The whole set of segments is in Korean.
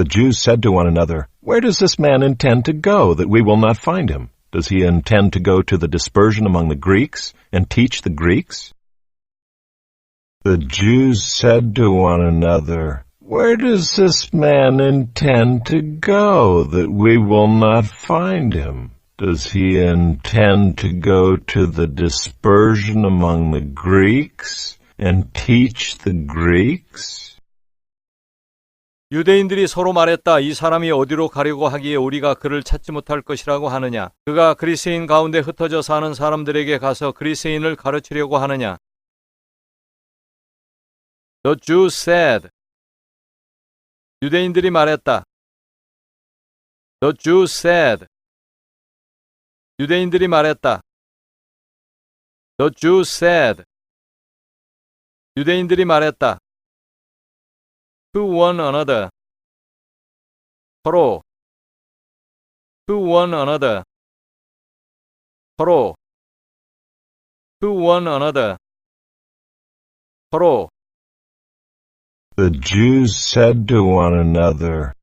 The Jews said to one another, Where does this man intend to go that we will not find him? Does he intend to go to the dispersion among the Greeks and teach the Greeks? The Jews said to one another, Where does this man intend to go that we will not find him? Does he intend to go to the dispersion among the Greeks and teach the Greeks? 유대인들이 서로 말했다. 이 사람이 어디로 가려고 하기에 우리가 그를 찾지 못할 것이라고 하느냐. 그가 그리스인 가운데 흩어져 사는 사람들에게 가서 그리스인을 가르치려고 하느냐. The Jews said. 유대인들이 말했다. The Jews said. 유대인들이 말했다. The Jews said. 유대인들이 말했다. to one another. 서로 to one another. 서로 to one another. 서로 The Jews said to one another.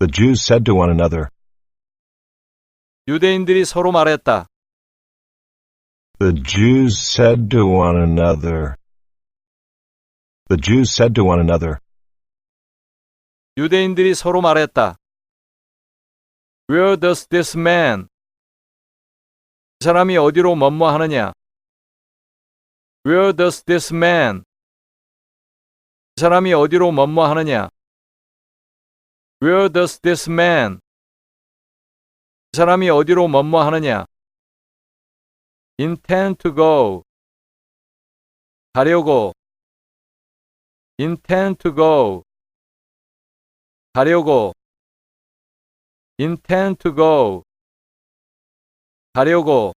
The Jews said to one another. 유대인들이 서로 말했다. The Jews said to one another. The Jews said to one another. 유대인들이 서로 말했다. Where does this man? 이 사람이 어디로 머무하느냐? Where does this man? 이 사람이 어디로 머무하느냐? Where does this man? 이 사람이 어디로 머무하느냐? intend to go. 가려고. intend to go. 가려고. intend to go. 가려고.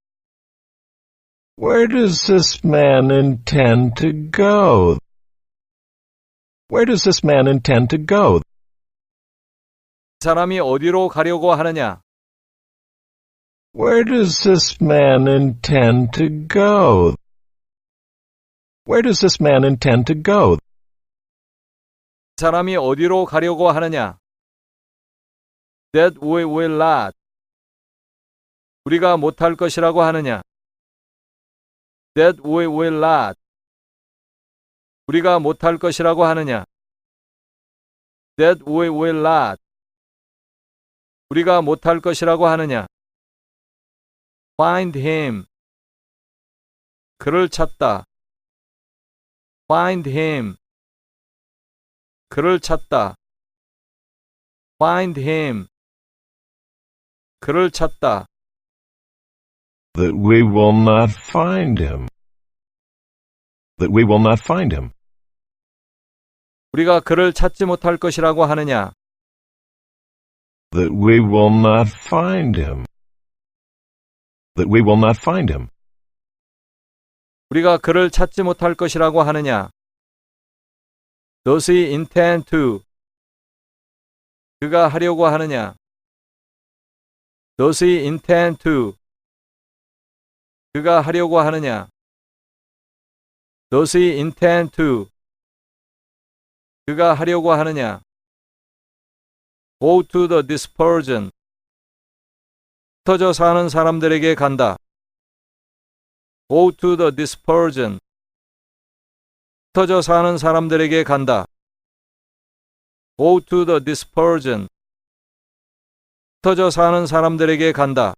Where does this man intend to go? Where does this man intend to go? 이 사람이 어디로 가려고 하느냐? Where does this man intend to go? Where does this man intend to go? 이 사람이 어디로 가려고 하느냐? That we will not. 우리가 못할 것이라고 하느냐? That we will not. 우리가 못할 것이라고 하느냐? That we will not. 우리가 못할 것이라고 하느냐? Find him. 그를 찾다. Find him. 그를 찾다. Find him. 그를 찾다. That we will not find him. That we will not find him. 우리가 그를 찾지 못할 것이라고 하느냐? That we will not find him. That we will not find him. 우리가 그를 찾지 못할 것이라고 하느냐? Does he intend to? 그가 하려고 하느냐? Does he intend to? 그가 하려고 하느냐? Does he intend to? 그가 하려고 하느냐? Go to the dispersion. 흩어져 사는 사람들에게 간다. Go to the dispersion. 흩어져 사는 사람들에게 간다. Go to the dispersion. 흩어져 사는 사람들에게 간다.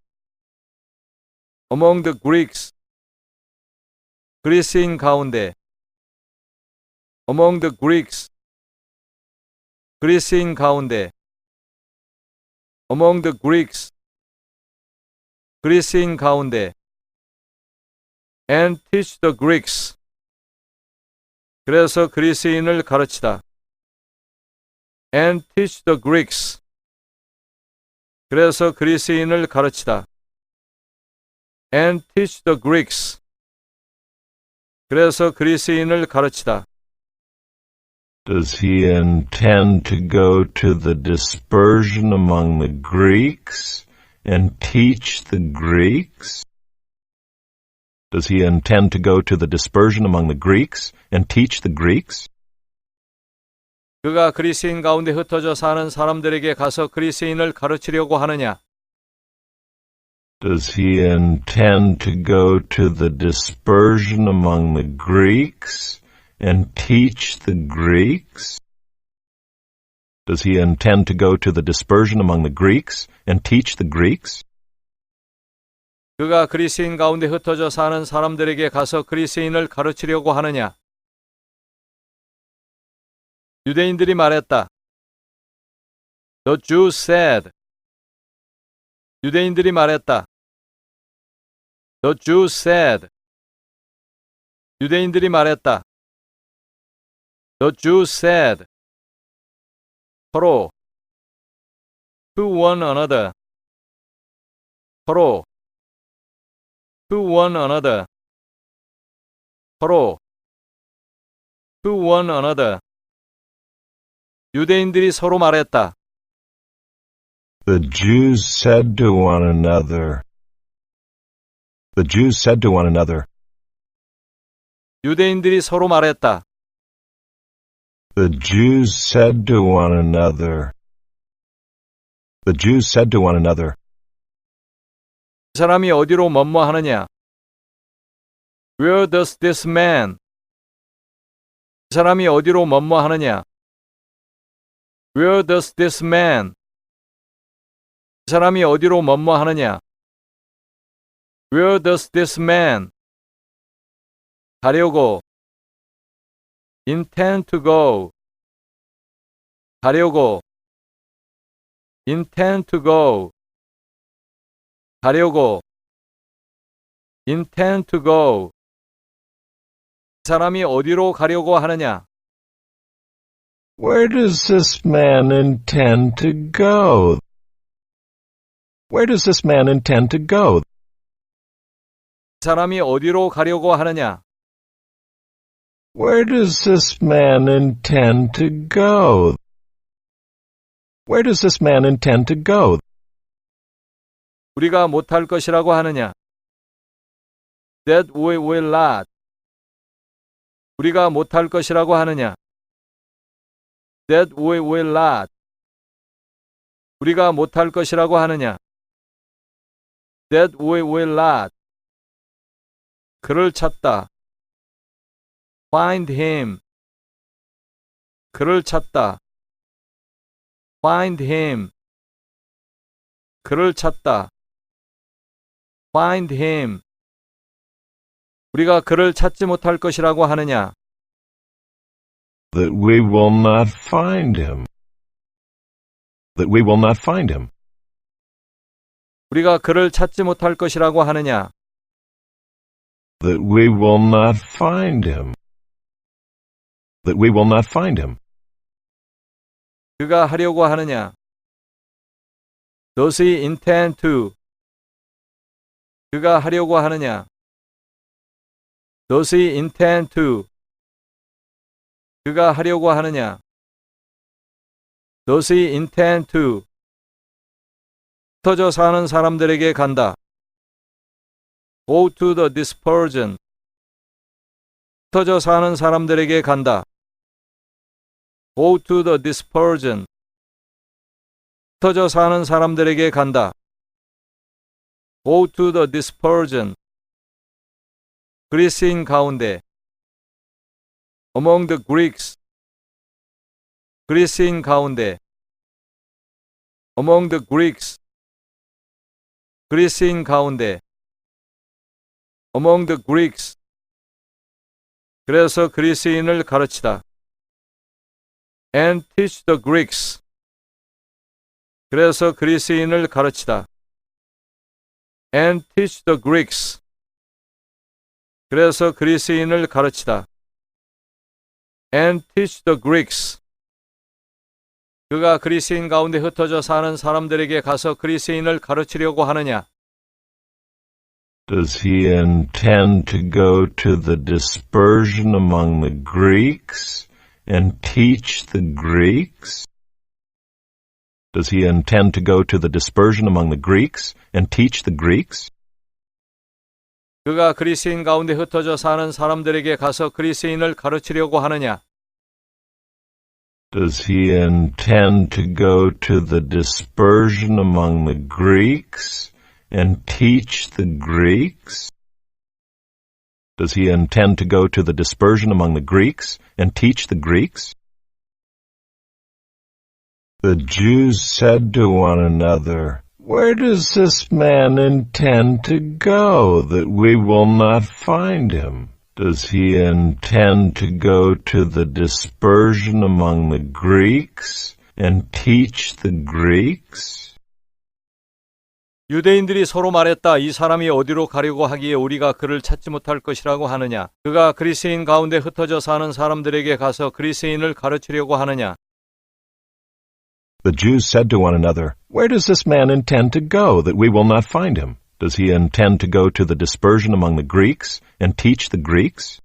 Among the Greeks. 그리스인 가운데. Among the Greeks. 그리스인 가운데. Among the Greeks. 그리스인 가운데. And teach the Greeks. 그래서 그리스인을 가르치다. And teach the Greeks. 그래서 그리스인을 가르치다. And teach the Greeks. 그래서 그리스인을 가르치다. Does he intend to go to the dispersion among the Greeks and teach the Greeks? Does he intend to go to the dispersion among the Greeks and teach the Greeks? 그가 그리스인 가운데 흩어져 사는 사람들에게 가서 그리스인을 가르치려고 하느냐? Does he intend to go to the dispersion among the Greeks and teach the Greeks? Does he intend to go to the dispersion among the Greeks and teach the Greeks? 그가 그리스인 가운데 흩어져 사는 사람들에게 가서 그리스인을 가르치려고 하느냐? 유대인들이 말했다. The Jews said. 유대인들이 말했다. The Jews said. 유대인들이 말했다. The Jews said. 서로 to one another. 서로 to one another. 서로 to one another. 유대인들이 서로 말했다. The Jews said to one another. The Jews said to one another. 유대인들이 서로 말했다. The Jews said to one another. The Jews said to one another. 이 사람이 어디로 머무하느냐? Where does this man? 이 사람이 어디로 머무하느냐? Where does this man? 이 사람이 어디로 머무하느냐? Where does this man? 가려고 intend to go 가려고 intend to go 가려고 intend to go 이 사람이 어디로 가려고 하느냐? Where does this man intend to go? Where does this man intend to go? 이 사람이 어디로 가려고 하느냐? Where does this man intend to go? Where does this man intend to go? 우리가 못할 것이라고 하느냐? That we will not. 우리가 못할 것이라고 하느냐? That we will not. 우리가 못할 것이라고 하느냐? That we will not. 그를 찾다. Find him. 그를 찾다. Find him. 그를 찾다. Find him. 우리가 그를 찾지 못할 것이라고 하느냐? That we will not find him. That we will not find him. 우리가 그를 찾지 못할 것이라고 하느냐? That we will not find him. That we will not find him. 그가 하려고 하느냐? Does he intend to? 그가 하려고 하느냐? Does he intend to? 그가 하려고 하느냐? Does he intend to? 흩어져 사는 사람들에게 간다. Go to the dispersion. 흩어져 사는 사람들에게 간다. Go to the dispersion. 흩어져 사는 사람들에게 간다. Go to the dispersion. 그리스인 가운데 among the Greeks 그리스인 가운데 among the Greeks 그리스인 가운데 among the Greeks 그래서 그리스인을 가르치다 and teach the Greeks 그래서 그리스인을 가르치다 and teach the Greeks 그래서 그리스인을 가르치다 and teach the Greeks 그가 그리스인 가운데 흩어져 사는 사람들에게 가서 그리스인을 가르치려고 하느냐? Does he intend to go to the dispersion among the Greeks and teach the Greeks? Does he intend to go to the dispersion among the Greeks and teach the Greeks? 그가 그리스인 가운데 흩어져 사는 사람들에게 가서 그리스인을 가르치려고 하느냐? Does he intend to go to the dispersion among the Greeks and teach the Greeks? Does he intend to go to the dispersion among the Greeks and teach the Greeks? The Jews said to one another, Where does this man intend to go that we will not find him? Does he intend to go to the dispersion among the Greeks and teach the Greeks? 유대인들이 서로 말했다. 이 사람이 어디로 가려고 하기에 우리가 그를 찾지 못할 것이라고 하느냐? 그가 그리스인 가운데 흩어져 사는 사람들에게 가서 그리스인을 가르치려고 하느냐? The Jews said to one another, Where does this man intend to go that we will not find him? Does he intend to go to the dispersion among the Greeks and teach the Greeks?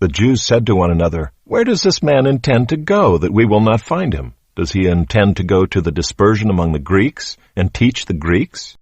The Jews said to one another, Where does this man intend to go that we will not find him? Does he intend to go to the dispersion among the Greeks and teach the Greeks?